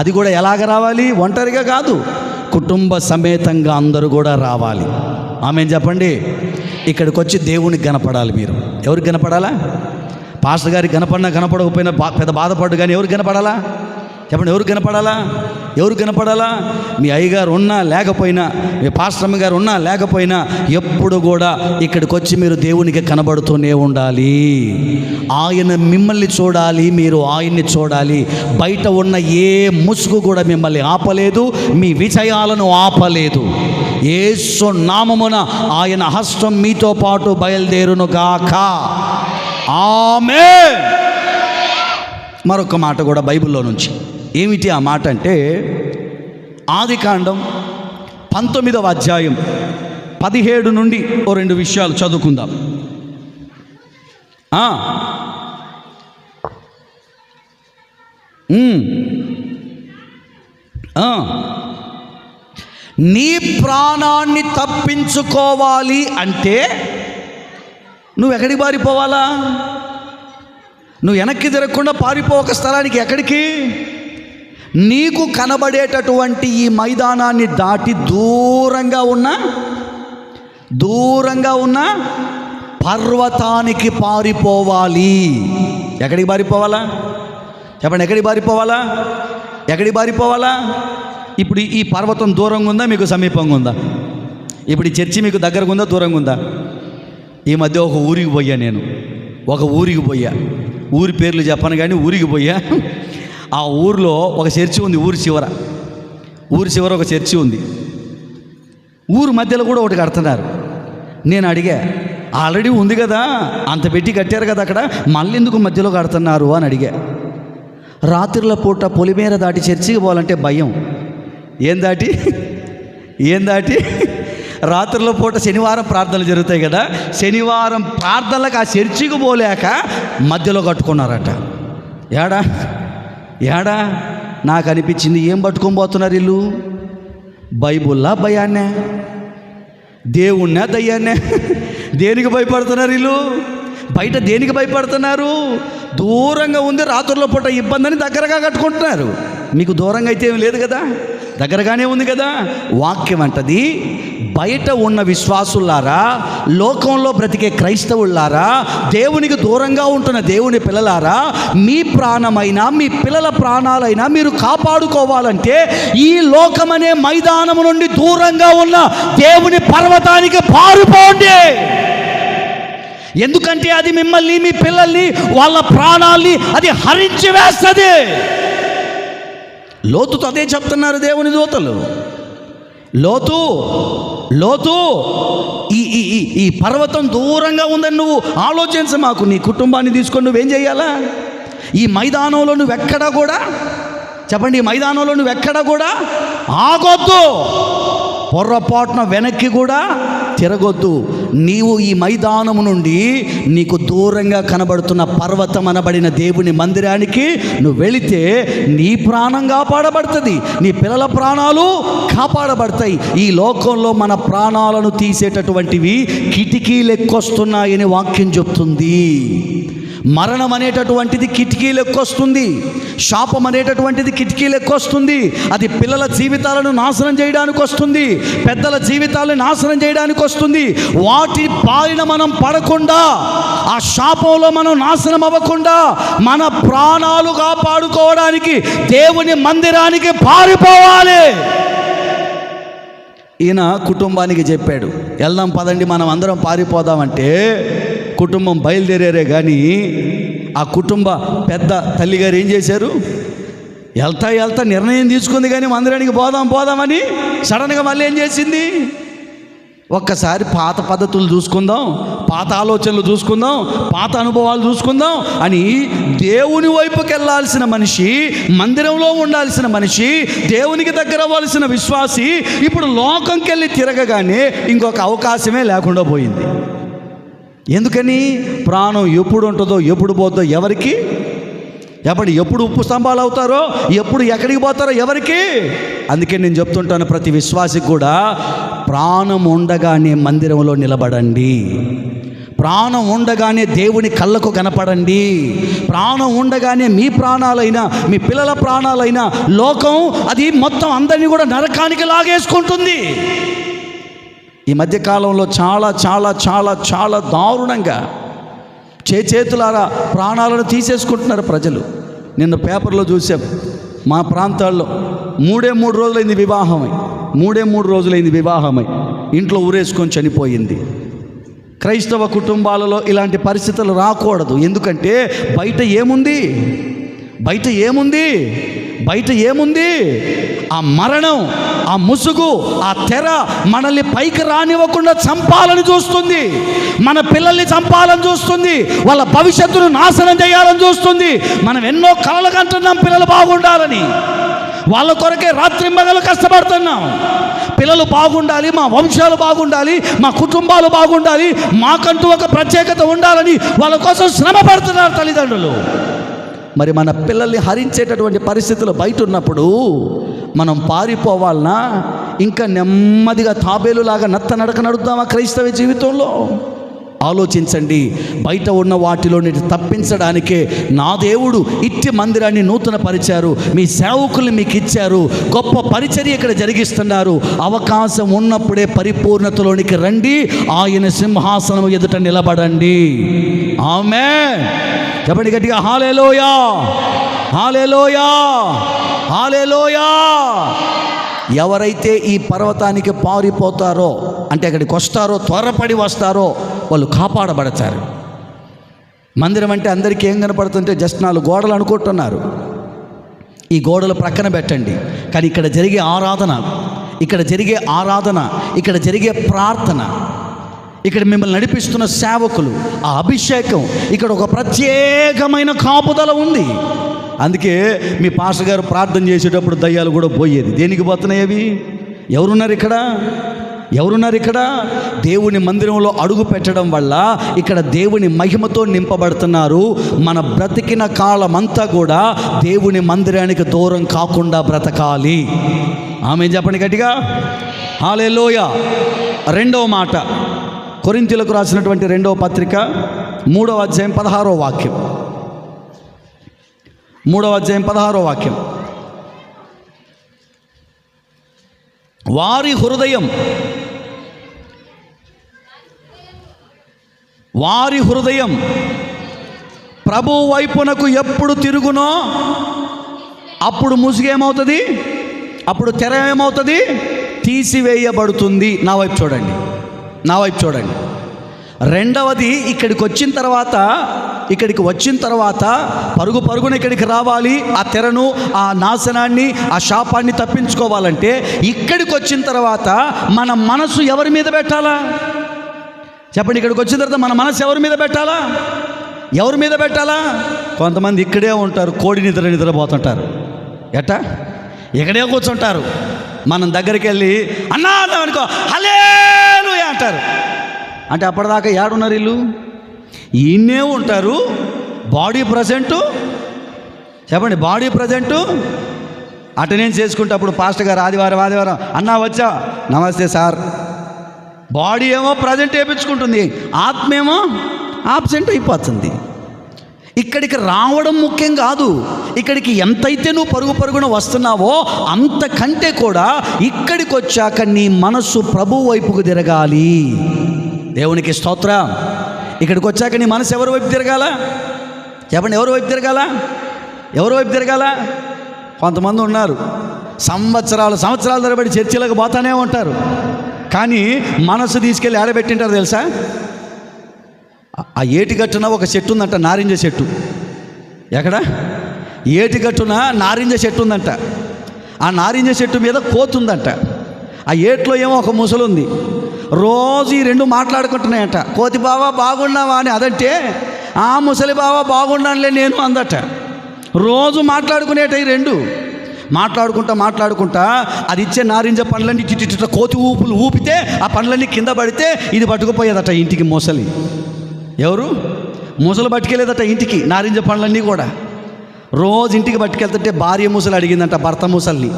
అది కూడా ఎలాగ రావాలి? ఒంటరిగా కాదు. కుటుంబ సమేతంగా అందరూ కూడా రావాలి. ఆమె చెప్పండి? ఇక్కడికి వచ్చి దేవునికి కనపడాలి మీరు. ఎవరికి కనపడాలా? పాస్టర్ గారికి కనపడినా కనపడకపోయినా బా పెద్ద బాధపడ్డు కానీ ఎవరికి కనపడాలా? చెప్పండి ఎవరు కనపడాలా? ఎవరు కనపడాలా? మీ అయ్యగారు ఉన్నా లేకపోయినా మీ పాశ్రమ గారు ఉన్నా లేకపోయినా ఎప్పుడు కూడా ఇక్కడికి వచ్చి మీరు దేవునికి కనబడుతూనే ఉండాలి. ఆయన మిమ్మల్ని చూడాలి మీరు ఆయన్ని చూడాలి. బయట ఉన్న ఏ ముసుగు కూడా మిమ్మల్ని ఆపలేదు మీ విజయాలను ఆపలేదు. ఏసు నామమున ఆయన హస్తం మీతో పాటు బయలుదేరును గాక ఆమె మరొక మాట కూడా బైబిల్లో నుంచి. ఏమిటి ఆ మాట అంటే ఆదికాండం పంతొమ్మిదవ అధ్యాయం పదిహేడు నుండి ఓ రెండు విషయాలు చదువుకుందాం. నీ ప్రాణాన్ని తప్పించుకోవాలి అంటే నువ్వు ఎక్కడికి పారిపోవాలా? నువ్వు వెనక్కి తిరగకుండా పారిపో ఒక స్థలానికి ఎక్కడికి? నీకు కనబడేటటువంటి ఈ మైదానాన్ని దాటి దూరంగా ఉన్న దూరంగా ఉన్న పర్వతానికి పారిపోవాలి. ఎక్కడికి పారిపోవాలా? చెప్పండి ఎక్కడికి పారిపోవాలా? ఎక్కడికి పారిపోవాలా? ఇప్పుడు ఈ పర్వతం దూరంగా ఉందా మీకు సమీపంగా ఉందా? ఇప్పుడు ఈ చర్చి మీకు దగ్గరగా ఉందా దూరంగా ఉందా? ఈ మధ్య ఒక ఊరికి పోయా నేను. ఒక ఊరికి పోయా. ఊరి పేర్లు చెప్పను కానీ ఊరికి పోయా. ఆ ఊరిలో ఒక చర్చి ఉంది ఊరి చివర. ఊరి చివర ఒక చర్చి ఉంది. ఊరు మధ్యలో కూడా ఒకటి కడుతున్నారు. నేను అడిగా ఆల్రెడీ ఉంది కదా అంత పెట్టి కట్టారు కదా అక్కడ మళ్ళీ ఎందుకు మధ్యలో కడుతున్నారు? అని అడిగా. రాత్రుల పూట పొలిమేర దాటి చర్చికి పోవాలంటే భయం. ఏం దాటి? ఏం దాటి? రాత్రుల పూట శనివారం ప్రార్థనలు జరుగుతాయి కదా శనివారం ప్రార్థనలకు ఆ చర్చికి పోలేక మధ్యలో కట్టుకున్నారట. ఏడా? ఏడా? నాకు అనిపించింది ఏం పట్టుకొని పోతున్నారు వీళ్ళు? బైబుల్లా భయాన్నే? దేవుణ్ణే దయ్యాన్నే? దేనికి భయపడుతున్నారు వీళ్ళు? బయట దేనికి భయపడుతున్నారు? దూరంగా ఉంది రాత్రుల పూట ఇబ్బందిని దగ్గరగా కట్టుకుంటున్నారు. మీకు దూరంగా అయితే ఏం లేదు కదా? దగ్గరగానే ఉంది కదా? వాక్యం అంటది బయట ఉన్న విశ్వాసులారా లోకంలో బ్రతికే క్రైస్తవులారా దేవునికి దూరంగా ఉంటున్న దేవుని పిల్లలారా మీ ప్రాణమైనా మీ పిల్లల ప్రాణాలైనా మీరు కాపాడుకోవాలంటే ఈ లోకమనే మైదానము నుండి దూరంగా ఉన్న దేవుని పర్వతానికి పారిపోండి. ఎందుకంటే అది మిమ్మల్ని మీ పిల్లల్ని వాళ్ళ ప్రాణాల్ని అది హరించి వేస్తుంది. లోతుతో అదే చెప్తున్నారు దేవుని దూతలు. లోతు లోతు ఈ ఈ ఈ ఈ పర్వతం దూరంగా ఉందని నువ్వు ఆలోచించ మాకు. నీ కుటుంబాన్ని తీసుకొని నువ్వేం చేయాలా? ఈ మైదానంలో నువ్వెక్కడా కూడా చెప్పండి ఈ మైదానంలో నువ్వెక్కడా కూడా ఆగొద్దు. పొర్రపాటున వెనక్కి కూడా తిరగొద్దు. నీవు ఈ మైదానము నుండి నీకు దూరంగా కనబడుతున్న పర్వతం అనబడిన దేవుని మందిరానికి నువ్వు వెళితే నీ ప్రాణం కాపాడబడుతుంది. నీ పిల్లల ప్రాణాలు కాపాడబడతాయి. ఈ లోకంలో మన ప్రాణాలను తీసేటటువంటివి కిటికీలు ఎక్కువస్తున్నాయని వాక్యం చెప్తుంది. మరణం అనేటటువంటిది కిటికీలు ఎక్కొస్తుంది శాపం అనేటటువంటిది కిటికీలు ఎక్కొస్తుంది అది పిల్లల జీవితాలను నాశనం చేయడానికి వస్తుంది. పెద్దల జీవితాలను నాశనం చేయడానికి వస్తుంది. వాటి బారిన మనం పడకుండా ఆ శాపంలో మనం నాశనం అవ్వకుండా మన ప్రాణాలు కాపాడుకోవడానికి దేవుని మందిరానికి పారిపోవాలి. ఈయన కుటుంబానికి చెప్పాడు వెళ్దాం పదండి మనం అందరం పారిపోదామంటే కుటుంబం బయలుదేరారే కానీ ఆ కుటుంబ పెద్ద తల్లిగారు ఏం చేశారు? వెళ్తా వెళ్తా నిర్ణయం తీసుకుంది కానీ మందిరానికి పోదాం పోదామని సడన్గా మళ్ళీ ఏం చేసింది? ఒక్కసారి పాత పద్ధతులు చూసుకుందాం పాత ఆలోచనలు చూసుకుందాం పాత అనుభవాలు చూసుకుందాం అని దేవుని వైపుకి వెళ్ళాల్సిన మనిషి మందిరంలో ఉండాల్సిన మనిషి దేవునికి దగ్గర అవ్వాల్సిన విశ్వాసి ఇప్పుడు లోకంకి వెళ్ళి తిరగగానే ఇంకొక అవకాశమే లేకుండా పోయింది. ఎందుకని? ప్రాణం ఎప్పుడు ఉంటుందో ఎప్పుడు పోతుందో ఎవరికి? ఎప్పుడు ఎప్పుడు ఉప్పు స్తంభాలు అవుతారో ఎప్పుడు ఎక్కడికి పోతారో ఎవరికి? అందుకే నేను చెప్తుంటాను ప్రతి విశ్వాసికి కూడా ప్రాణం ఉండగానే మందిరంలో నిలబడండి. ప్రాణం ఉండగానే దేవుని కళ్ళకు కనపడండి. ప్రాణం ఉండగానే మీ ప్రాణాలైనా మీ పిల్లల ప్రాణాలైనా లోకం అది మొత్తం అందరినీ కూడా నరకానికి లాగేసుకుంటుంది. ఈ మధ్యకాలంలో చాలా చాలా చాలా చాలా దారుణంగా చేతులారా ప్రాణాలను తీసేసుకుంటున్నారు ప్రజలు. నిన్న పేపర్లో చూసాం మా ప్రాంతాల్లో మూడే మూడు రోజులైంది వివాహమై మూడే మూడు రోజులైంది వివాహమై. ఇంట్లో ఊరేసుకొని చనిపోయింది. క్రైస్తవ కుటుంబాలలో ఇలాంటి పరిస్థితులు రాకూడదు. ఎందుకంటే బయట ఏముంది? బయట ఏముంది? బయట ఏముంది? ఆ మరణం ఆ ముసుగు ఆ తెర మనల్ని పైకి రానివ్వకుండా చంపాలని చూస్తుంది. మన పిల్లల్ని చంపాలని చూస్తుంది. వాళ్ళ భవిష్యత్తును నాశనం చేయాలని చూస్తుంది. మనం ఎన్నో కళలు కంటున్నాం పిల్లలు బాగుండాలని. వాళ్ళ కొరకే రాత్రింబగలు కష్టపడుతున్నాం. పిల్లలు బాగుండాలి మా వంశాలు బాగుండాలి మా కుటుంబాలు బాగుండాలి మాకంటూ ఒక ప్రత్యేకత ఉండాలని వాళ్ళ కోసం శ్రమ పడుతున్నారు తల్లిదండ్రులు. మరి మన పిల్లల్ని హరించేటటువంటి పరిస్థితులు బయట ఉన్నప్పుడు మనం పారిపోవాలనా? ఇంకా నెమ్మదిగా తాబేలులాగా నత్త నడక నడుద్దామా క్రైస్తవ జీవితంలో? ఆలోచించండి. బయట ఉన్న వాటిలోని తప్పించడానికే నా దేవుడు ఇట్టి మందిరాన్ని నూతన పరిచారు మీ సేవకుల్ని మీకు ఇచ్చారు. గొప్ప పరిచర్య ఇక్కడ జరిగిస్తున్నారు. అవకాశం ఉన్నప్పుడే పరిపూర్ణతలోనికి రండి. ఆయన సింహాసనం ఎదుట నిలబడండి. ఆమె చెప్పండి గట్టిగా హాలేలోయా! హాలేలోయా! హాలేలోయా! ఎవరైతే ఈ పర్వతానికి పారిపోతారో అంటే అక్కడికి వస్తారో త్వరపడి వస్తారో వాళ్ళు కాపాడబడతారు. మందిరం అంటే అందరికీ ఏం కనపడుతుంటే జస్ట్ నాలుగు గోడలు అనుకుంటున్నారు. ఈ గోడలు ప్రక్కన పెట్టండి. కానీ ఇక్కడ జరిగే ఆరాధన ఇక్కడ జరిగే ఆరాధన ఇక్కడ జరిగే ప్రార్థన ఇక్కడ మిమ్మల్ని నడిపిస్తున్న సేవకులు ఆ అభిషేకం ఇక్కడ ఒక ప్రత్యేకమైన కాపుదల ఉంది. అందుకే మీ పాస్టర్ గారు ప్రార్థన చేసేటప్పుడు దయ్యాలు కూడా పోయేది. దేనికి పోతున్నాయి అవి? ఎవరున్నారు ఇక్కడ? ఎవరున్నారు ఇక్కడ? దేవుని మందిరంలో అడుగు పెట్టడం వల్ల ఇక్కడ దేవుని మహిమతో నింపబడుతున్నారు. మన బ్రతికిన కాలమంతా కూడా దేవుని మందిరానికి దూరం కాకుండా బ్రతకాలి. ఆమె చెప్పండి గట్టిగా? హాలేలోయ రెండవ మాట. కొరింతీలకు రాసినటువంటి రెండవ పత్రిక మూడవ అధ్యాయం పదహారో వాక్యం. మూడవ అధ్యాయం పదహారో వాక్యం. వారి హృదయం వారి హృదయం ప్రభు వైపునకు ఎప్పుడు తిరుగునో అప్పుడు ముసుగేమవుతుంది? అప్పుడు తెర ఏమవుతుంది? తీసివేయబడుతుంది. నా వైపు చూడండి. నా వైపు చూడండి. రెండవది ఇక్కడికి వచ్చిన తర్వాత ఇక్కడికి వచ్చిన తర్వాత పరుగు పరుగున ఇక్కడికి రావాలి. ఆ తెరను ఆ నాశనాన్ని ఆ శాపాన్ని తప్పించుకోవాలంటే ఇక్కడికి వచ్చిన తర్వాత మన మనసు ఎవరి మీద పెట్టాలా? చెప్పండి ఇక్కడికి వచ్చిన తర్వాత మన మనసు ఎవరి మీద పెట్టాలా? ఎవరి మీద పెట్టాలా? కొంతమంది ఇక్కడే ఉంటారు కోడి నిద్ర నిద్రపోతుంటారు. ఎట్టా? ఇక్కడే కూర్చుంటారు. మనం దగ్గరికి వెళ్ళి అన్నా అనుకో హలేలు అంటారు. అంటే అప్పటిదాకా ఏడున్నారు ఇల్లు ఈయనే ఉంటారు బాడీ ప్రజెంటు. చెప్పండి బాడీ ప్రజెంటు. అటెండెన్స్ చేసుకుంటే అప్పుడు పాస్టర్ గారు ఆదివారం ఆదివారం అన్నా వచ్చా నమస్తే సార్. బాడీ ఏమో ప్రజెంట్ వేయించుకుంటుంది ఆత్మ ఏమో ఆబ్సెంట్ అయిపోతుంది. ఇక్కడికి రావడం ముఖ్యం కాదు. ఇక్కడికి ఎంతైతే నువ్వు పరుగు పరుగున వస్తున్నావో అంతకంటే కూడా ఇక్కడికి వచ్చాక నీ మనస్సు ప్రభు వైపుకు తిరగాలి. దేవునికి స్తోత్ర. ఇక్కడికి వచ్చాక నీ మనసు ఎవరి వైపు తిరగాల? చెప్పండి ఎవరి వైపు తిరగాల? ఎవరి వైపు తిరగాల? కొంతమంది ఉన్నారు. సంవత్సరాలు సంవత్సరాల తరబడి చర్చిలకు పోతానే ఉంటారు. కానీ మనసు తీసుకెళ్ళి ఆడబెట్టింటారు తెలుసా? ఆ ఏటిగట్టున ఒక చెట్టు ఉందంట నారింజ చెట్టు. ఎక్కడ? ఏటిగట్టున నారింజ చెట్టు ఉందంట. ఆ నారింజ చెట్టు మీద కోతుందంట ఆ ఏట్లో ఏమో ఒక ముసలు ఉంది రోజు ఈ రెండు మాట్లాడుకుంటున్నాయంట. కోతి బావా బాగున్నావా అని. అదంటే ఆ ముసలి బావా బాగున్నానులే నేను అందట. రోజు మాట్లాడుకునేట ఈ రెండు. మాట్లాడుకుంటా మాట్లాడుకుంటా అది ఇచ్చే నారింజ పండ్లన్నీ ఇటు కోతి ఊపులు ఊపితే ఆ పండ్లన్నీ కింద పడితే ఇది పట్టుకుపోయేదట ఇంటికి మొసలి. ఎవరు? ముసలు పట్టుకెళ్ళేదట ఇంటికి నారింజ పండ్లన్నీ కూడా. రోజు ఇంటికి పట్టుకెళ్తుంటే భార్య ముసలు అడిగిందంట భర్త ముసల్ని.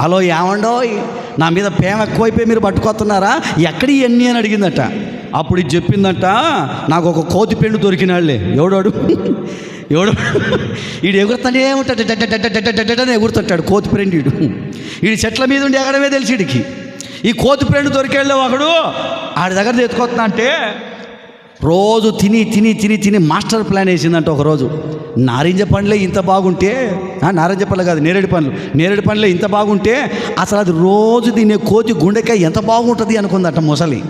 హలో ఏమండో నా మీద ప్రేమ ఎక్కువైపోయి మీరు పట్టుకొస్తున్నారా? ఎక్కడి ఇవన్నీ అని అడిగిందట. అప్పుడు ఇది చెప్పిందంట నాకు ఒక కోతి పెండు దొరికినాళ్ళే. ఎవడాడు ఎవడు వీడు ఎగురుతానే ఉంటాడు డడ్డ ఎగురుతుంటాడు కోతి ఫ్రెండ్ ఈడు ఈడు చెట్ల మీద ఉండి ఎగడమే తెలిసి వీడికి ఈ కోతి ఫ్రెండ్ దొరికేళ్ళావు ఒకడు ఆడి దగ్గర తెచ్చుకొస్తున్నా అంటే రోజు తిని తిని తిని తిని మాస్టర్ ప్లాన్ వేసిందంట ఒకరోజు నారింజ పండ్లే ఇంత బాగుంటే ఆ, నారింజ పండ్లు కాదు నేరేడు పండ్లు నేరేడు పండ్లే ఇంత బాగుంటే అసలు అది రోజు తినే కోతి గుండెకాయ ఎంత బాగుంటుంది అనుకుందట ముసలి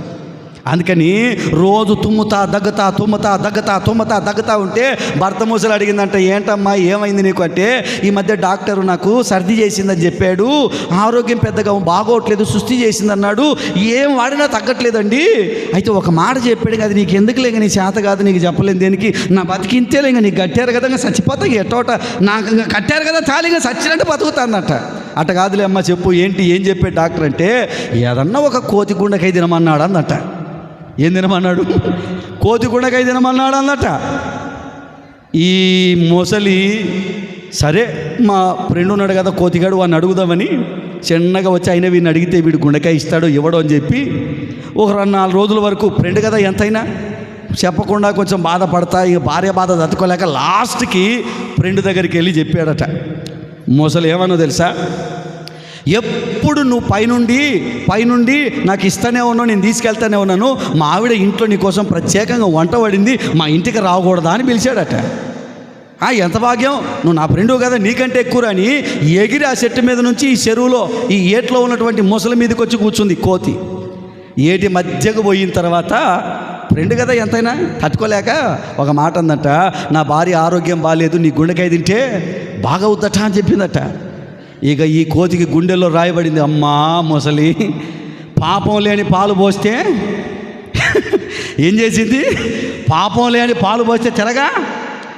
అందుకని రోజు తుమ్ముతా దగ్గుతా తుమ్ముతా దగ్గుతా తుమ్ముతా దగ్గుతా ఉంటే భర్త ముసలి అడిగిందంట ఏంటమ్మా ఏమైంది నీకు? అంటే ఈ మధ్య డాక్టరు నాకు సర్ది చేసిందని చెప్పాడు ఆరోగ్యం పెద్దగా బాగోట్లేదు సుస్థి చేసిందన్నాడు ఏం వాడినా తగ్గట్లేదండి. అయితే ఒక మాట చెప్పాడు అది నీకు ఎందుకు లేక నీ చేత కాదు నీకు చెప్పలేను దేనికి? నా బతికింతేలే ఇంకా నీకు కట్టారు కదా ఇంకా చచ్చిపోతా ఎట్టోట నాకు ఇంకా కట్టారు కదా చాలు ఇంకా చచ్చినట్టు బతుకుతానట అట్ట కాదులే అమ్మ చెప్పు ఏంటి ఏం చెప్పే డాక్టర్ అంటే ఏదన్నా ఒక కోతి గుండెకై తినమన్నాడు అందట ఏం తినమన్నాడు? కోతి గుండకాయ తినమన్నాడు అందట ఈ మొసలి సరే మా ఫ్రెండ్ ఉన్నాడు కదా కోతిగాడు వాడిని అడుగుదామని. చిన్నగా వచ్చి అయినా వీడిని అడిగితే వీడు గుండెకాయ ఇస్తాడు ఇవ్వడం అని చెప్పి ఒక రెండు నాలుగు రోజుల వరకు ఫ్రెండ్ కదా ఎంతైనా. చెప్పకుండా కొంచెం బాధపడతా ఇక భార్య బాధ తట్టుకోలేక లాస్ట్కి ఫ్రెండ్ దగ్గరికి వెళ్ళి చెప్పాడట. మొసలు ఏమన్నా తెలుసా? ఎప్పుడు నువ్వు పైనుండి పైనుండి నాకు ఇస్తానే ఉన్నావు నేను తీసుకెళ్తానే ఉన్నాను మా ఆవిడ ఇంట్లో నీకోసం ప్రత్యేకంగా వంట పడింది మా ఇంటికి రాకూడదా అని పిలిచాడట. ఎంత భాగ్యం? నువ్వు నా ఫ్రెండు కదా నీకంటే ఎక్కువ అని ఎగిరి ఆ చెట్టు మీద నుంచి ఈ చెరువులో ఈ ఏట్లో ఉన్నటువంటి ముసలి మీదకి వచ్చి కూర్చుంది కోతి. ఏటి మధ్యకు పోయిన తర్వాత ఫ్రెండ్ కదా ఎంతైనా తట్టుకోలేక ఒక మాట అందట నా భార్య ఆరోగ్యం బాగాలేదు నీ గుండెకాయ తింటే బాగా అవుద్దట అని చెప్పిందట. ఇక ఈ కోతికి గుండెల్లో రాయబడింది అమ్మా ముసలి. పాపం లేని పాలు పోస్తే ఏం చేసింది? పాపం లేని పాలు పోస్తే తిరగా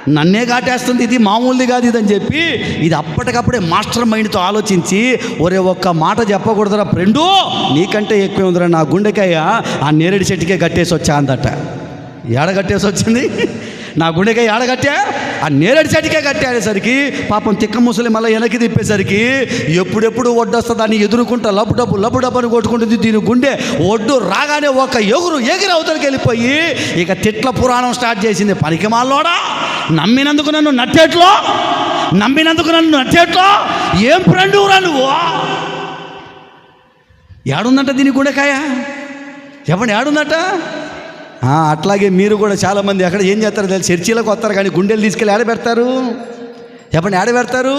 నన్నే కాటేస్తుంది ఇది మామూలుది కాదు ఇది అని చెప్పి ఇది అప్పటికప్పుడే మాస్టర్ మైండ్తో ఆలోచించి ఒరే ఒక్క మాట చెప్పకూడదురా ఫ్రెండు నీకంటే ఎక్కువ ఉందిరా నా గుండెకాయ ఆ నేరేడు చెట్టుకే కట్టేసి వచ్చా అందట. ఏడ కట్టేసి వచ్చింది? నా గుండెకాయ ఏడ ఆ నేరేడు చెట్టుకే కట్టేసరికి పాపం తిక్క ముసలి మళ్ళీ వెనక్కి తిప్పేసరికి ఎప్పుడెప్పుడు ఒడ్డొస్తా దాన్ని ఎదుర్కొంటా లబ్బు డబ్బు లబ్బు డబ్బు అని కొట్టుకుంటుంది దీని గుండె. ఒడ్డు రాగానే ఒక ఎగురు ఎగిరి అవతలకి వెళ్ళిపోయి ఇక తిట్ల పురాణం స్టార్ట్ చేసింది. పనికి మాలోడా నమ్మినందుకు నన్ను నట్టేట్లో? నమ్మినందుకు నన్ను నట్టేట్లో? ఏం ఫ్రెండు రా నువ్వు? ఏడుందంట దీని గుండెకాయ? చెప్పండి ఏడుందట? అట్లాగే మీరు కూడా చాలామంది ఎక్కడ ఏం చేస్తారు తెలుసు? చర్చిలకు వస్తారు కానీ గుండెలు తీసుకెళ్ళి ఆడబెడతారు చెప్పండి ఆడ పెడతారు?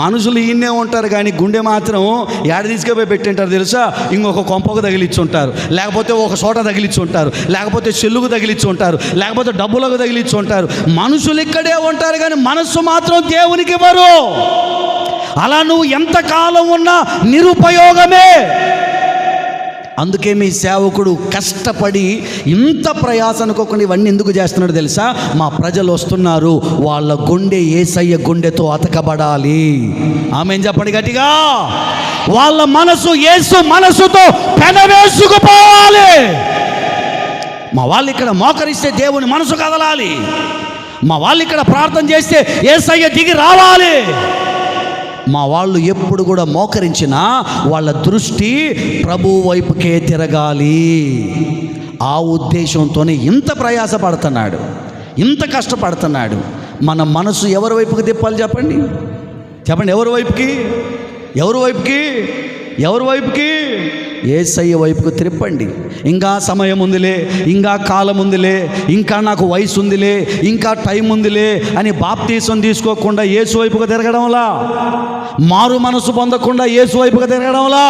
మనుషులు ఈయనే ఉంటారు కానీ గుండె మాత్రం ఏడ తీసుకుపోయి పెట్టింటారు తెలుసా? ఇంకొక కొంపకు తగిలిచ్చి ఉంటారు లేకపోతే ఒక చోట తగిలిచ్చి ఉంటారు లేకపోతే చెల్లుకు తగిలిచ్చి ఉంటారు లేకపోతే డబ్బులకు తగిలిచ్చి ఉంటారు మనుషులు ఇక్కడే ఉంటారు కానీ మనస్సు మాత్రం దేవునికి ఇవ్వరు. అలా నువ్వు ఎంతకాలం ఉన్నా నిరుపయోగమే. అందుకే మీ సేవకుడు కష్టపడి ఇంత ప్రయాస అనుకోకుండా ఇవన్నీ ఎందుకు చేస్తున్నాడు తెలుసా? మా ప్రజలు వస్తున్నారు వాళ్ళ గుండె ఏసయ్య గుండెతో అతకబడాలి. ఆమె చెప్పండి గట్టిగా? వాళ్ళ మనసు ఏసు మనసుతో పెనవేసుకుపోవాలి. మా వాళ్ళు ఇక్కడ మోకరిస్తే దేవుని మనసు కదలాలి. మా వాళ్ళు ఇక్కడ ప్రార్థన చేస్తే ఏసయ్య దిగి రావాలి. మా వాళ్ళు ఎప్పుడు కూడా మోకరించినా వాళ్ళ దృష్టి ప్రభు వైపుకే తిరగాలి. ఆ ఉద్దేశంతోనే ఇంత ప్రయాసపడుతున్నాడు ఇంత కష్టపడుతున్నాడు. మన మనసు ఎవరి వైపుకి తిప్పాలి చెప్పండి? చెప్పండి ఎవరి వైపుకి? ఎవరి వైపుకి? ఎవరి వైపుకి? ఏసయ్య వైపుకు త్రిప్పండి. ఇంకా సమయం ఉందిలే ఇంకా కాలం ఉందిలే ఇంకా నాకు వయసు ఉందిలే ఇంకా టైం ఉందిలే అని బాప్తీసం తీసుకోకుండా ఏసు వైపుకు తిరగడంలా? మారు మనసు పొందకుండా ఏసు వైపుకు తిరగడంలా?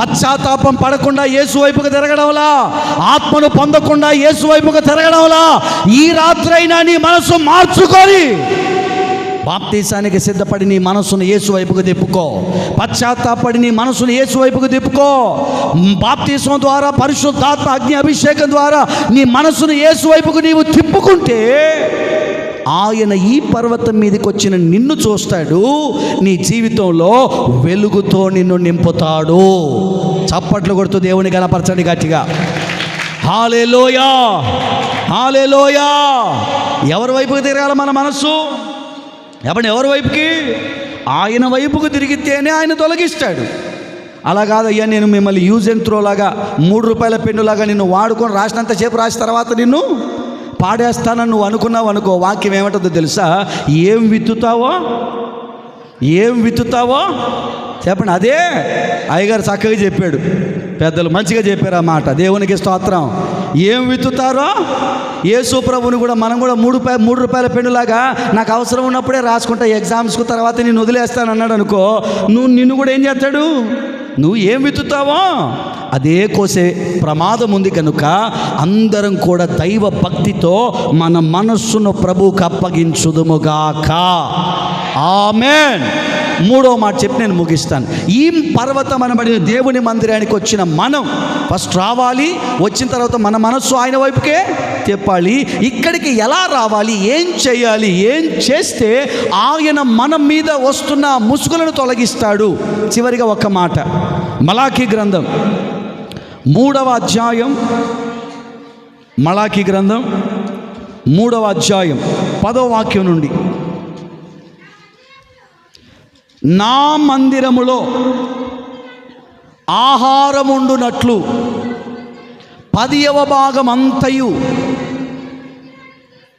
పశ్చాత్తాపం పడకుండా ఏసు వైపుకు తిరగడంలా? ఆత్మను పొందకుండా ఏసు వైపుకు తిరగడంలా? ఈ రాత్రైనా నీ మనసు మార్చుకొని బాప్తీసానికి సిద్ధపడి నీ మనసును యేసు వైపుకు తిప్పుకో. పశ్చాత్తాపడి నీ మనసును యేసు వైపుకు తిప్పుకో. బాప్తీసం ద్వారా పరిశుద్ధాత్మ అగ్ని అభిషేకం ద్వారా నీ మనసును యేసు వైపుకు నీవు తిప్పుకుంటే ఆయన ఈ పర్వతం మీదకి వచ్చిన నిన్ను చూస్తాడు నీ జీవితంలో వెలుగుతో నిన్ను నింపుతాడు. చప్పట్లు కొడుతూ దేవుని కనపరచండి గట్టిగా. హాలేలోయా! హాలేలోయా! ఎవరి వైపుకి తిరగాలి మన మనస్సు? చెప్పండి ఎవరి వైపుకి? ఆయన వైపుకు తిరిగితేనే ఆయన తొలగిస్తాడు. అలా కాదయ్యా నేను మిమ్మల్ని యూజ్ అండ్ త్రో లాగా మూడు రూపాయల పెన్నులాగా నిన్ను వాడుకొని రాసినంతసేపు రాసిన తర్వాత నిన్ను పాడేస్తానని నువ్వు అనుకున్నావు అనుకో వాక్యం ఏమంటుందో తెలుసా? ఏం విత్తుతావో? ఏం విత్తుతావో? చెప్పండి. అదే అయ్యగారు చక్కగా చెప్పాడు. పెద్దలు మంచిగా చెప్పారు ఆ మాట. దేవునికి స్తోత్రం. ఏం విత్తుతారో? యేసు ప్రభుని కూడా మనం కూడా మూడు మూడు రూపాయల పెన్నులాగా నాకు అవసరం ఉన్నప్పుడే రాసుకుంటా ఎగ్జామ్స్కు తర్వాత నేను వదిలేస్తాను అన్నాడు అనుకో నువ్వు నిన్ను కూడా ఏం చేస్తాడు? నువ్వు ఏం విత్తుతావో? అదే కోసే ప్రమాదం ఉంది కనుక అందరం కూడా దైవ భక్తితో మన మనస్సును ప్రభుకు అప్పగించుదుముగాక. ఆమెన్. మూడో మాట చెప్పి నేను ముగిస్తాను. ఈ పర్వతం అనబడిన దేవుని మందిరానికి వచ్చిన మనం ఫస్ట్ రావాలి వచ్చిన తర్వాత మన మనస్సు ఆయన వైపుకే తెప్పాలి. ఇక్కడికి ఎలా రావాలి ఏం చేయాలి ఏం చేస్తే ఆయన మన మీద వస్తున్న ముసుగులను తొలగిస్తాడు. చివరిగా ఒక మాట. మలాఖీ గ్రంథం మూడవ అధ్యాయం. మలాఖీ గ్రంథం మూడవ అధ్యాయం పదో వాక్యం నుండి. నా మందిరములో ఆహారముండునట్లు పదియవ భాగం అంతయు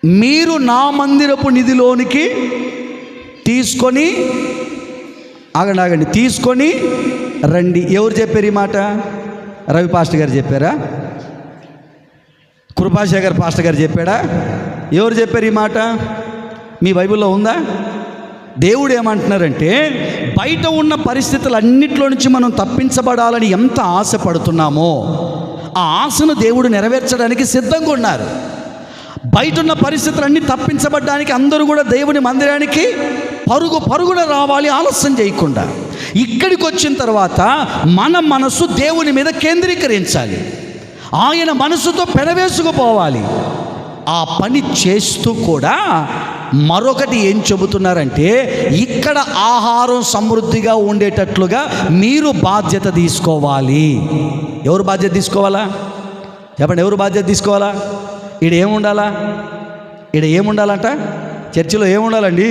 మీరు నా మందిరపు నిధిలోనికి తీసుకొని ఆగండి ఆగండి తీసుకొని రండి. ఎవరు చెప్పారు ఈ మాట? రవి పాస్టర్ గారు చెప్పారా? కృపాశేఖర్ పాస్టర్ గారు చెప్పాడా? ఎవరు చెప్పారు ఈ మాట? మీ బైబిల్లో ఉందా? దేవుడు ఏమంటున్నారంటే బయట ఉన్న పరిస్థితులన్నిట్లో నుంచి మనం తప్పించబడాలని ఎంత ఆశపడుతున్నామో ఆ ఆశను దేవుడు నెరవేర్చడానికి సిద్ధంగా ఉన్నారు. బయట ఉన్న పరిస్థితులన్నీ తప్పించబడ్డానికి అందరూ కూడా దేవుని మందిరానికి పరుగు పరుగున రావాలి ఆలస్యం చేయకుండా ఇక్కడికి వచ్చిన తర్వాత మన మనసు దేవుని మీద కేంద్రీకరించాలి. ఆయన మనసుతో పెనవేసుకుపోవాలి. ఆ పని చేస్తూ కూడా మరొకటి ఏం చెబుతున్నారంటే ఇక్కడ ఆహారం సమృద్ధిగా ఉండేటట్లుగా మీరు బాధ్యత తీసుకోవాలి. ఎవరు బాధ్యత తీసుకోవాలా? చెప్పండి ఎవరు బాధ్యత తీసుకోవాలా? ఈడ ఏముండాలా ఈడ ఏముండాలంట చర్చిలో ఏముండాలండి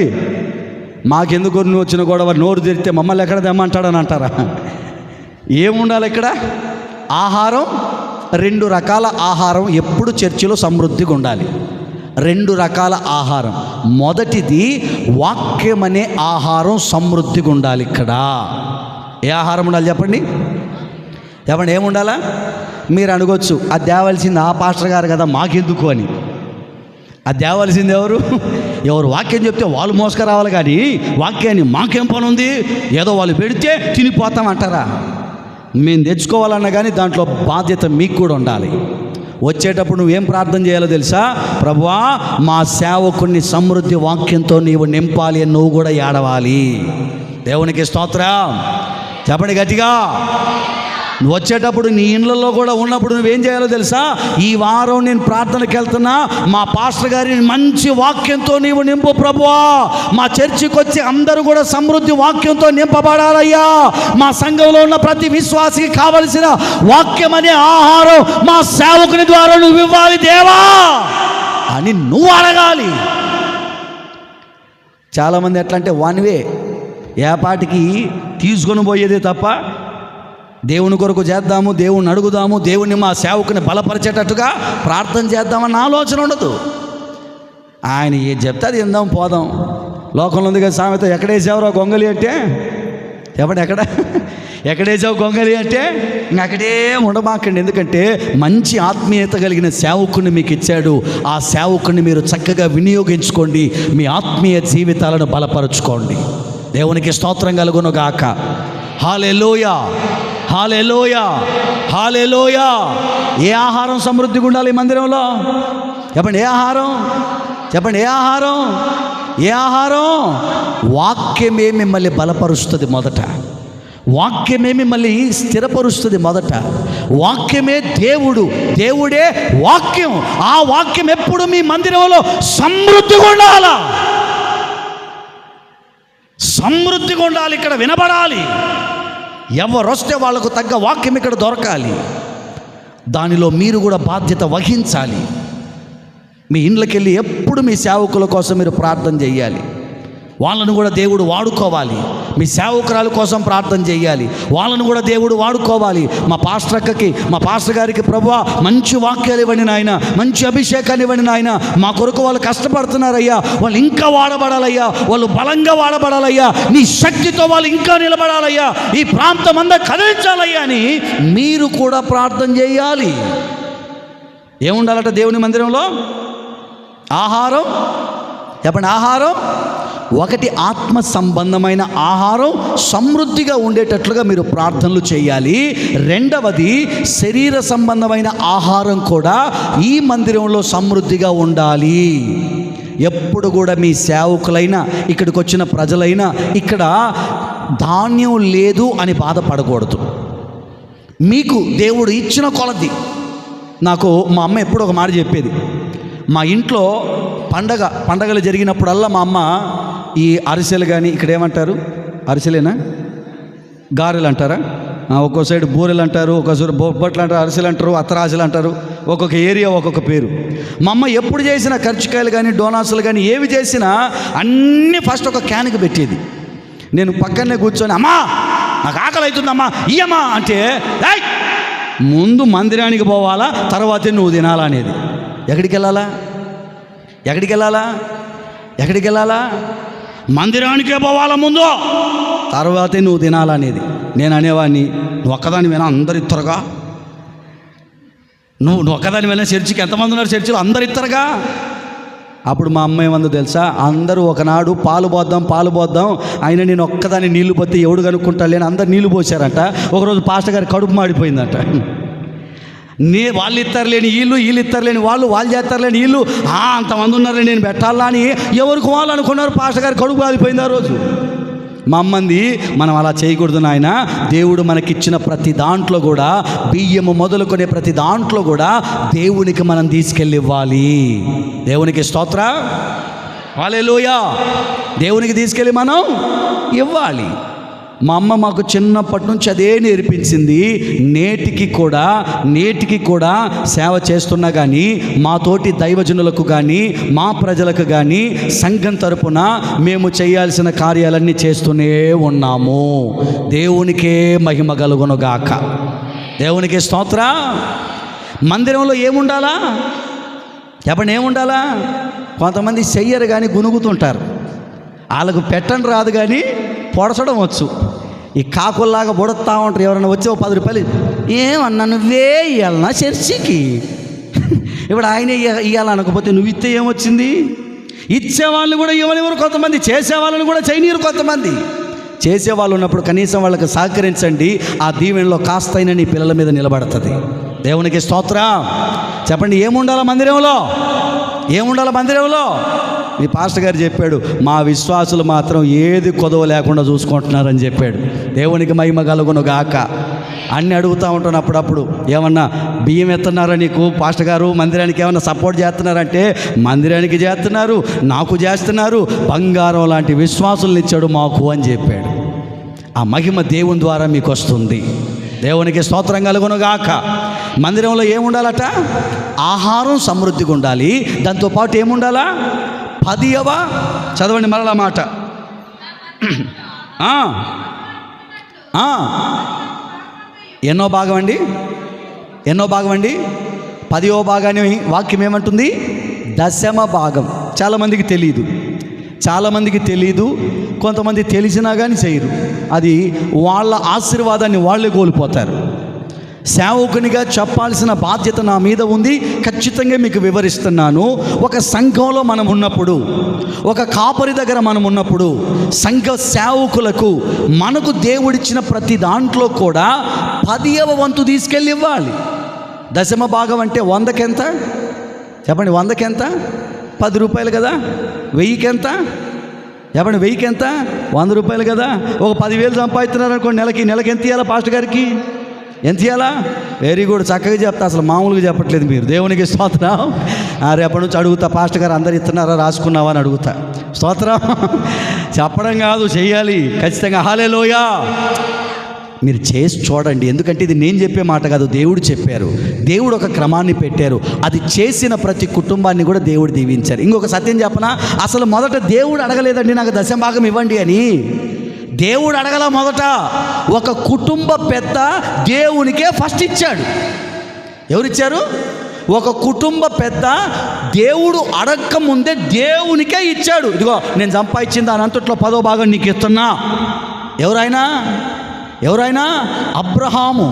మాకెందుకు నువ్వు వచ్చిన గొడవ? నోరు తెరిస్తే మమ్మల్ని ఎక్కడ తెమ్మంటాడని అంటారా? ఏముండాలి ఇక్కడ? ఆహారం రెండు రకాల ఆహారం ఎప్పుడు చర్చిలో సమృద్ధిగా ఉండాలి. రెండు రకాల ఆహారం. మొదటిది వాక్యం అనే ఆహారం సమృద్ధిగా ఉండాలి ఇక్కడ. ఏ ఆహారం ఉండాలి చెప్పండి? చెప్పండి ఏముండాలా మీరు అనుకోవచ్చు అది తేవలసింది ఆ పాస్టర్ గారు కదా మాకెందుకు? అని. అది తేవలసింది ఎవరు? ఎవరు వాక్యం చెప్తే వాళ్ళు మోసుకురావాలి కానీ వాక్యాన్ని మాకేం పని ఉంది ఏదో వాళ్ళు పెడితే తినిపోతామంటారా? మేము తెచ్చుకోవాలన్నా కానీ దాంట్లో బాధ్యత మీకు కూడా ఉండాలి. వచ్చేటప్పుడు నువ్వేం ప్రార్థన చేయాలో తెలుసా? ప్రభువా మా సేవకుని సమృద్ధి వాక్యంతో నీవు నింపాలి అని నువ్వు కూడా ఏడవాలి. దేవునికి స్తోత్రం. చెప్పండి గట్టిగా. నువ్వు వచ్చేటప్పుడు నీ ఇండ్లలో కూడా ఉన్నప్పుడు నువ్వేం చేయాలో తెలుసా? ఈ వారం నేను ప్రార్థనకి వెళ్తున్నా మా పాస్టర్ గారిని మంచి వాక్యంతో నీవు నింపు ప్రభువా. మా చర్చికి వచ్చి అందరూ కూడా సమృద్ధి వాక్యంతో నింపబడాలయ్యా. మా సంఘంలో ఉన్న ప్రతి విశ్వాసికి కావలసిన వాక్యం అనే ఆహారం మా సేవకుని ద్వారా నువ్వు ఇవ్వాలి దేవా అని నువ్వు అడగాలి. చాలామంది ఎట్లా అంటే వన్ వే ఏపాటికి తీసుకొని పోయేదే తప్ప దేవుని కొరకు చేద్దాము దేవుణ్ణి అడుగుదాము దేవుణ్ణి మా సేవకుని బలపరిచేటట్టుగా ప్రార్థన చేద్దామన్న ఆలోచన ఉండదు. ఆయన ఏ చెప్తే అది ఇందాం పోదాం. లోకంలో ఉంది కదా సామెత ఎక్కడేసావురా గొంగలి అంటే? ఎవడ ఎక్కడ? ఎక్కడేసావు గొంగలి అంటే? అక్కడే ఉండమాకండి. ఎందుకంటే మంచి ఆత్మీయత కలిగిన సేవకుని మీకు ఇచ్చాడు. ఆ సేవకుని మీరు చక్కగా వినియోగించుకోండి. మీ ఆత్మీయ జీవితాలను బలపరుచుకోండి. దేవునికి స్తోత్రం కలుగును గాక. హాలెలోయా హాలెలోయ హాలెలోయ. ఏ ఆహారం సమృద్ధిగా ఉండాలి ఈ మందిరంలో? చెప్పండి ఏ ఆహారం? చెప్పండి ఏ ఆహారం? ఏ ఆహారం? వాక్యమే మిమ్మల్ని బలపరుస్తుంది మొదట. వాక్యమే మిమ్మల్ని స్థిరపరుస్తుంది మొదట. వాక్యమే దేవుడు దేవుడే వాక్యం. ఆ వాక్యం ఎప్పుడు మీ మందిరంలో సమృద్ధిగా ఉండాల? సమృద్ధిగా ఉండాలి ఇక్కడ వినబడాలి. ఎవరు వస్తే వాళ్ళకు తగ్గ వాక్యం ఇక్కడ దొరకాలి. దానిలో మీరు కూడా బాధ్యత వహించాలి. మీ ఇండ్లకెళ్ళి ఎప్పుడు మీ సేవకుల కోసం మీరు ప్రార్థన చేయాలి. వాళ్ళను కూడా దేవుడు వాడుకోవాలి. మీ సేవకురాల కోసం ప్రార్థన చేయాలి. వాళ్ళను కూడా దేవుడు వాడుకోవాలి. మా పాస్టర్ అక్కకి మా పాస్టర్ గారికి ప్రభా మంచి వాక్యాలు ఇవ్వండి నాయన మంచి అభిషేకాన్ని ఇవ్వండి నాయన. మా కొరకు వాళ్ళు కష్టపడుతున్నారయ్యా. వాళ్ళు ఇంకా వాడబడాలయ్యా. వాళ్ళు బలంగా వాడబడాలయ్యా. నీ శక్తితో వాళ్ళు ఇంకా నిలబడాలయ్యా. ఈ ప్రాంతం అంతా కదిలించాలయ్యా అని మీరు కూడా ప్రార్థన చేయాలి. ఏముండాలట దేవుని మందిరంలో? ఆహారం? చెప్పండి ఆహారం? ఒకటి ఆత్మ సంబంధమైన ఆహారం సమృద్ధిగా ఉండేటట్లుగా మీరు ప్రార్థనలు చేయాలి. రెండవది శరీర సంబంధమైన ఆహారం కూడా ఈ మందిరంలో సమృద్ధిగా ఉండాలి. ఎప్పుడు కూడా మీ సేవకులైనా ఇక్కడికి వచ్చిన ప్రజలైనా ఇక్కడ ధాన్యం లేదు అని బాధపడకూడదు. మీకు దేవుడు ఇచ్చిన కొలది. నాకు మా అమ్మ ఎప్పుడు ఒక మాట చెప్పేది. మా ఇంట్లో పండగ పండగలు జరిగినప్పుడల్లా మా అమ్మ ఈ అరిసెలు కానీ ఇక్కడ ఏమంటారు? అరిసెలేనా? గారెలు అంటారా? ఒక్కో సైడ్ బూరెలు అంటారు ఒక్కో సైడ్ బొబ్బట్లు అంటారు అరిసెలు అంటారు అత్తరాజులు అంటారు ఒక్కొక్క ఏరియా ఒక్కొక్క పేరు. మా అమ్మ ఎప్పుడు చేసిన కర్చికాయలు కానీ డోనాసులు కానీ ఏవి చేసినా అన్నీ ఫస్ట్ ఒక క్యాన్కి పెట్టేది. నేను పక్కనే కూర్చొని అమ్మా నాకు ఆకలి అవుతుందమ్మా ఇయ్యమ్మా అంటే ముందు మందిరానికి పోవాలా తర్వాతే నువ్వు తినాలా అనేది. ఎక్కడికి వెళ్ళాలా ఎక్కడికి వెళ్ళాలా ఎక్కడికి వెళ్ళాలా మందిరానికే పోవాలా ముందు. తర్వాతే నువ్వు తినాలా అనేది నేను అనేవాడిని నువ్వు ఒక్కదాని వినా అందరు ఇత్తరుగా? నువ్వు నువ్వు ఒక్కదాని వినా చర్చికి ఎంతమంది ఉన్నారు చర్చిలో? అందరు ఇత్తరుగా? అప్పుడు మా అమ్మ ఏమందో తెలుసా? అందరూ ఒకనాడు పాలు పోద్దాం పాలు పోద్దాం. అయినా నేను ఒక్కదాన్ని నీళ్ళు పోతే ఎవడు కనుక్కుంటా లేని అందరు నీళ్ళు పోసారంట ఒకరోజు పాస్టర్ గారి కడుపు మాడిపోయిందంట. నే వాళ్ళు ఇస్తారులేని వీళ్ళు వీళ్ళు ఇస్తారు వాళ్ళు వాళ్ళు చేస్తారు లేని వీళ్ళు. "ఆ, అంతమంది ఉన్నారు నేను పెట్టాలా అని ఎవరికి వాళ్ళు అనుకున్నారు? పాస్టర్ గారు కడుపు కాలిపోయింది ఆ రోజు. మమ్మంది మనం అలా చేయకూడదు నాయన. దేవుడు మనకిచ్చిన ప్రతి దాంట్లో కూడా బియ్యము మొదలుకొనే ప్రతి దాంట్లో కూడా దేవునికి మనం తీసుకెళ్ళి ఇవ్వాలి దేవునికి స్తోత్ర. వాళ్ళేలోయా దేవునికి తీసుకెళ్ళి మనం ఇవ్వాలి. మా అమ్మ మాకు చిన్నప్పటి నుంచి అదే నేర్పించింది. నేటికి కూడా నేటికి కూడా సేవ చేస్తున్నా కానీ మా తోటి దైవజనులకు కానీ మా ప్రజలకు కానీ సంఘం తరపున మేము చేయాల్సిన కార్యాలన్నీ చేస్తూనే ఉన్నాము. దేవునికే మహిమ కలుగునుగాక దేవునికే స్తోత్ర. మందిరంలో ఏముండాలా? చెప్పండి ఏముండాలా? కొంతమంది చెయ్యరు కానీ గునుగుతుంటారు. వాళ్ళకు పెట్టను రాదు కానీ పొడచడం వచ్చు. ఈ కాకుల్లాగా బుడతా ఉంటారు ఎవరైనా వచ్చి ఓ పది రూపాయలు ఏమన్నా నువ్వే ఇవ్వాలన్నా చర్చికి? ఇప్పుడు ఆయన ఇవ్వాలనకపోతే నువ్వు ఇస్తే ఏమొచ్చింది? ఇచ్చేవాళ్ళు కూడా ఇవ్వనివ్వరు కొంతమంది చేసేవాళ్ళని కూడా చేయనీరు కొంతమంది. చేసేవాళ్ళు ఉన్నప్పుడు కనీసం వాళ్ళకి సహకరించండి ఆ దీవెనలో కాస్తైన నీ పిల్లల మీద నిలబడుతుంది. దేవునికి స్తోత్ర. చెప్పండి ఏముండాలా మందిరంలో? ఏముండాలి మందిరంలో? మీ పాస్టర్ గారు చెప్పాడు మా విశ్వాసులు మాత్రం ఏది కొదవ లేకుండా చూసుకుంటున్నారని చెప్పాడు. దేవునికి మహిమ కలుగును గాక. అన్ని అడుగుతూ ఉంటాను అప్పుడప్పుడు. ఏమన్నా బియ్యం ఎత్తున్నారా నీకు? పాస్టర్ గారు మందిరానికి ఏమన్నా సపోర్ట్ చేస్తున్నారంటే మందిరానికి చేస్తున్నారు నాకు చేస్తున్నారు. బంగారం లాంటి విశ్వాసులను ఇచ్చాడు మాకు అని చెప్పాడు. ఆ మహిమ దేవుని ద్వారా మీకు వస్తుంది. దేవునికి స్తోత్రం కలుగును గాక. మందిరంలో ఏముండాలట? ఆహారం సమృద్ధిగా ఉండాలి. దాంతోపాటు ఏముండాలా? పదియవ? చదవండి మరలా మాట. ఎన్నో భాగం అండి? ఎన్నో భాగం అండి? పదివ భాగాన్ని వాక్యం ఏమంటుంది? దశమ భాగం. చాలామందికి తెలియదు చాలామందికి తెలియదు కొంతమంది తెలిసినా కానీ చేయరు. అది వాళ్ళ ఆశీర్వాదాన్ని వాళ్ళే కోల్పోతారు. సేవకునిగా చెప్పాల్సిన బాధ్యత నా మీద ఉంది. ఖచ్చితంగా మీకు వివరిస్తున్నాను. ఒక సంఘంలో మనం ఉన్నప్పుడు ఒక కాపరి దగ్గర మనం ఉన్నప్పుడు సంఘ సేవకులకు మనకు దేవుడిచ్చిన ప్రతి దాంట్లో కూడా పదియవ వంతు తీసుకెళ్ళి ఇవ్వాలి. దశమ భాగం అంటే వందకెంత? చెప్పండి వందకెంత? పది రూపాయలు కదా? వెయ్యికి ఎంత చెప్పండి వెయ్యికి ఎంత వంద రూపాయలు కదా? ఒక పదివేలు సంపాదిస్తున్నారు అనుకోండి నెలకి నెలకి ఎంత ఇవ్వాలా పాస్టర్ గారికి? ఎంత చేయాలా? వెరీ గుడ్ చక్కగా చెప్తా. అసలు మామూలుగా చెప్పట్లేదు మీరు. దేవునికి స్తోత్రం. రేపటి నుంచి అడుగుతా. పాస్టర్ గారు అందరు ఇస్తున్నారా? రాసుకున్నావా అని అడుగుతా. స్తోత్రం. చెప్పడం కాదు చేయాలి ఖచ్చితంగా. హాలే లోయా మీరు చేసి చూడండి. ఎందుకంటే ఇది నేను చెప్పే మాట కాదు దేవుడు చెప్పారు. దేవుడు ఒక క్రమాన్ని పెట్టారు. అది చేసిన ప్రతి కుటుంబాన్ని కూడా దేవుడు దీవించారు. ఇంకొక సత్యం చెప్పనా? అసలు మొదట దేవుడు అడగలేదండి నాకు దశభాగం ఇవ్వండి అని. దేవుడు అడగల మొదట ఒక కుటుంబ పెద్ద దేవునికే ఫస్ట్ ఇచ్చాడు. ఎవరిచ్చారు? ఒక కుటుంబ పెద్ద దేవుడు అడక్క ముందే దేవునికే ఇచ్చాడు. ఇదిగో నేను సంపాదించింది దాని అంతట్లో పదో భాగం నీకు ఇస్తున్నా ఎవరైనా ఎవరైనా అబ్రహాము.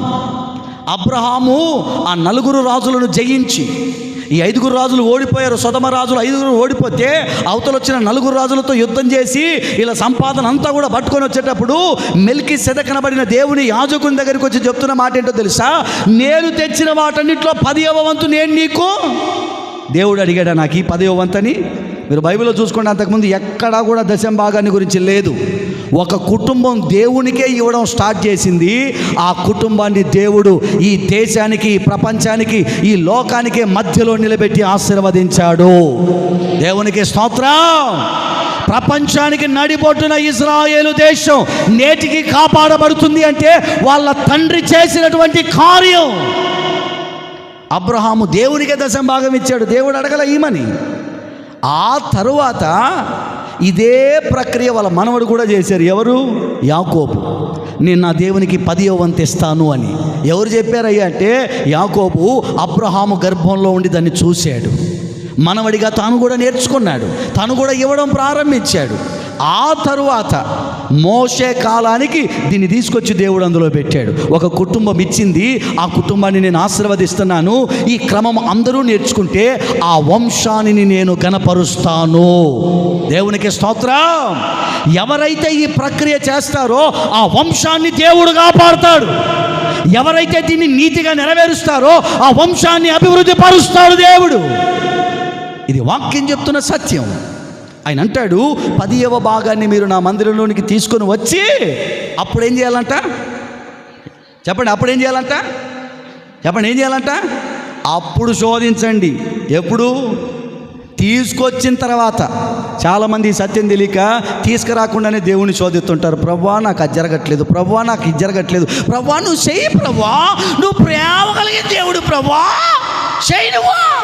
అబ్రహాము ఆ నలుగురు రాజులను జయించి ఈ ఐదుగురు రాజులు ఓడిపోయారు. సొదమ రాజులు ఐదుగురు ఓడిపోతే అవతల వచ్చిన నలుగురు రాజులతో యుద్ధం చేసి ఇలా సంపాదన అంతా కూడా పట్టుకొని వచ్చేటప్పుడు మెల్కి సెదకనబడిన దేవుని యాజకుని దగ్గరికి వచ్చి చెప్తున్న మాట ఏంటో తెలుసా? నేను తెచ్చిన వాటన్నిట్లో పదివ వంతు నేను నీకు? దేవుడు అడిగాడా నాకు ఈ పదివ వంతని? మీరు బైబిల్లో చూసుకోండి అంతకుముందు ఎక్కడా కూడా దశం భాగాన్ని గురించి లేదు. ఒక కుటుంబం దేవునికే ఇవ్వడం స్టార్ట్ చేసింది. ఆ కుటుంబాన్ని దేవుడు ఈ దేశానికి ఈ ప్రపంచానికి ఈ లోకానికే మధ్యలో నిలబెట్టి ఆశీర్వదించాడు. దేవునికి స్తోత్రం. ప్రపంచానికి నడిబొట్టున ఇజ్రాయేలు దేశం నేటికి కాపాడబడుతుంది అంటే వాళ్ళ తండ్రి చేసినటువంటి కార్యం. అబ్రహాము దేవునికే దశం భాగం ఇచ్చాడు. దేవుడు అడగల ఈమని ఆ తరువాత ఇదే ప్రక్రియ వాళ్ళ మనవడు కూడా చేశారు. ఎవరు? యాకోబు. నేను నా దేవునికి పదియో వంతు ఇస్తాను అని. ఎవరు చెప్పారయ్యా అంటే యాకోబు అబ్రహాము గర్భంలో ఉండి దాన్ని చూశాడు. మనవడిగా తాను కూడా నేర్చుకున్నాడు. తను కూడా ఇవ్వడం ప్రారంభించాడు. ఆ తరువాత మోసే కాలానికి దీన్ని తీసుకొచ్చి దేవుడు అందులో పెట్టాడు. ఒక కుటుంబం ఇచ్చింది ఆ కుటుంబాన్ని నేను ఆశీర్వదిస్తున్నాను ఈ క్రమం అందరూ నేర్చుకుంటే ఆ వంశాన్ని నేను గనపరుస్తాను దేవునికి స్తోత్రం. ఎవరైతే ఈ ప్రక్రియ చేస్తారో ఆ వంశాన్ని దేవుడు కాపాడుతాడు. ఎవరైతే దీన్ని నీతిగా నెరవేరుస్తారో ఆ వంశాన్ని అభివృద్ధి పరుస్తాడు దేవుడు. ఇది వాక్యం చెప్తున్న సత్యం. ఆయన అంటాడు పదియవ భాగాన్ని మీరు నా మందిరంలోనికి తీసుకొని వచ్చి అప్పుడు ఏం చేయాలంట? చెప్పండి అప్పుడు ఏం చేయాలంట? చెప్పండి ఏం చేయాలంట? అప్పుడు శోధించండి. ఎప్పుడు? తీసుకొచ్చిన తర్వాత. చాలామంది సత్యం తెలియక తీసుకురాకుండానే దేవుని శోధిస్తుంటారు. ప్రభా నాకు అది జరగట్లేదు. ప్రభా నాకు ఇది జరగట్లేదు. ప్రభా నువ్వు చెయ్యి ప్రభా నువ్వు ప్రేమ కలిగిన దేవుడు ప్రభా చెయ్యి నువ్వు.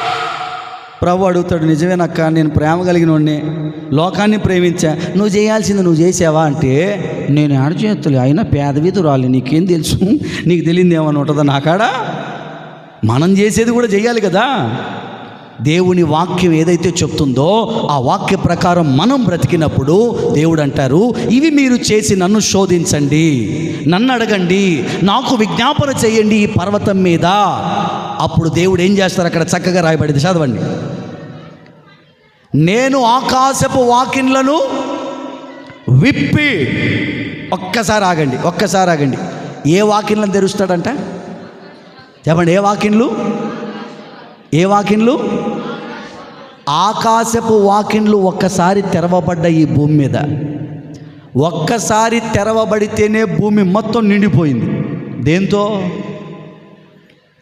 ప్రభు అడుగుతాడు నిజమేనక్క నేను ప్రేమ కలిగిన వాడిని లోకాన్ని ప్రేమించా. నువ్వు చేయాల్సింది నువ్వు చేసావా? అంటే నేను ఆడచేతులు అయినా అయినా పేదవిధురాలి నీకేం తెలుసు? నీకు తెలియదు ఏమని ఉంటుందా నాకాడ మనం చేసేది కూడా చేయాలి కదా. దేవుని వాక్యం ఏదైతే చెప్తుందో ఆ వాక్య ప్రకారం మనం బ్రతికినప్పుడు దేవుడు అంటారు ఇవి మీరు చేసి నన్ను శోధించండి నన్ను అడగండి నాకు విజ్ఞాపన చేయండి ఈ పర్వతం మీద. అప్పుడు దేవుడు ఏం చేస్తారు అక్కడ చక్కగా రాయబడింది. చదవండి. నేను ఆకాశపు వాకిన్లను విప్పి ఒక్కసారి ఆగండి ఒక్కసారి ఆగండి. ఏ వాకిన్లను తెరుస్తాడంట? చెప్పండి ఏ వాకిన్లు? ఏ వాకిన్లు? ఆకాశపు వాకిన్లు ఒక్కసారి తెరవబడ్డ ఈ భూమి మీద. ఒక్కసారి తెరవబడితేనే భూమి మొత్తం నిండిపోయింది. దేంతో?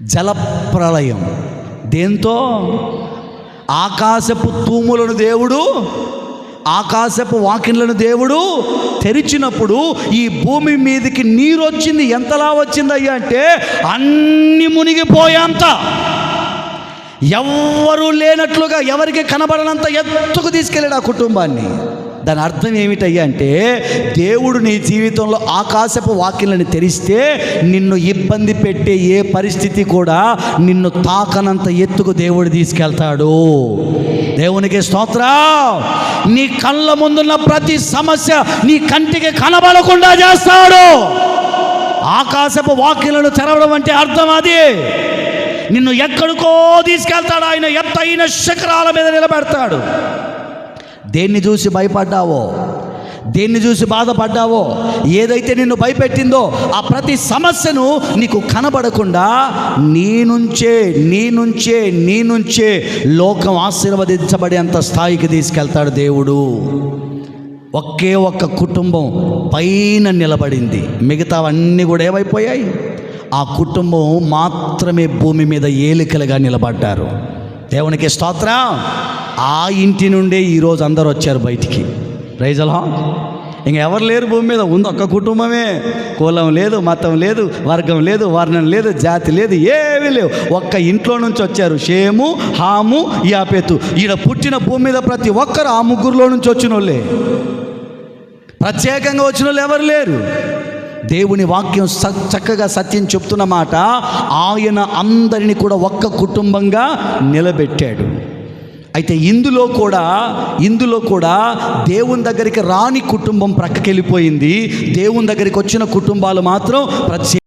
జలప్రళయం దేంతో? ఆకాశపు తూములను దేవుడు ఆకాశపు వాకిన్లను దేవుడు తెరిచినప్పుడు ఈ భూమి మీదకి నీరు వచ్చింది ఎంతలా వచ్చిందయ్యా అంటే అన్ని మునిగిపోయాంత. ఎవ్వరూ లేనట్లుగా ఎవరికి కనబడనంత ఎత్తుకు తీసుకెళ్ళాడు ఆ కుటుంబాన్ని. దాని అర్థం ఏమిటయ్యా అంటే దేవుడు నీ జీవితంలో ఆకాశపు వాక్యలను తెరిస్తే నిన్ను ఇబ్బంది పెట్టే ఏ పరిస్థితి కూడా నిన్ను తాకనంత ఎత్తుకు దేవుడు తీసుకెళ్తాడు. దేవునికి స్తోత్ర. నీ కళ్ళ ముందున్న ప్రతి సమస్య నీ కంటికి కనబడకుండా చేస్తాడు. ఆకాశపు వాక్యలను తెరవడం అంటే అర్థం అది. నిన్ను ఎక్కడికో తీసుకెళ్తాడు ఆయన ఎత్తైన శిఖరాల మీద నిలబెడతాడు. దేన్ని చూసి భయపడ్డావో? దేన్ని చూసి బాధపడ్డావో? ఏదైతే నిన్ను భయపెట్టిందో ఆ ప్రతి సమస్యను నీకు కనబడకుండా నీ నుంచే నీ నుంచే నీ నుంచే లోకం ఆశీర్వదించబడేంత స్థాయికి తీసుకెళ్తాడు దేవుడు. ఒకే ఒక్క కుటుంబం పైన నిలబడింది. మిగతావన్నీ కూడా ఏమైపోయాయి? ఆ కుటుంబం మాత్రమే భూమి మీద ఏలికలుగా నిలబడ్డారు. దేవునికి స్తోత్రం. ఆ ఇంటి నుండే ఈరోజు అందరూ వచ్చారు బయటికి. రైజలా ఇంక ఎవరు లేరు భూమి మీద? ఉంది ఒక్క కుటుంబమే. కులం లేదు మతం లేదు వర్గం లేదు వర్ణం లేదు జాతి లేదు ఏమీ లేవు. ఒక్క ఇంట్లో నుంచి వచ్చారు షేము హాము యాపేతు. ఈడ పుట్టిన భూమి మీద ప్రతి ఒక్కరు ఆ ముగ్గురులో నుంచి వచ్చిన వాళ్ళే. ప్రత్యేకంగా వచ్చిన వాళ్ళు ఎవరు లేరు. దేవుని వాక్యం స- చక్కగా సత్యం చెప్తున్న మాట ఆయన అందరిని కూడా ఒక్క కుటుంబంగా నిలబెట్టాడు. అయితే ఇందులో కూడా ఇందులో కూడా దేవుని దగ్గరికి రాని కుటుంబం ప్రక్కకెళ్ళిపోయింది. దేవుని దగ్గరికి వచ్చిన కుటుంబాలు మాత్రం ప్రత్యేక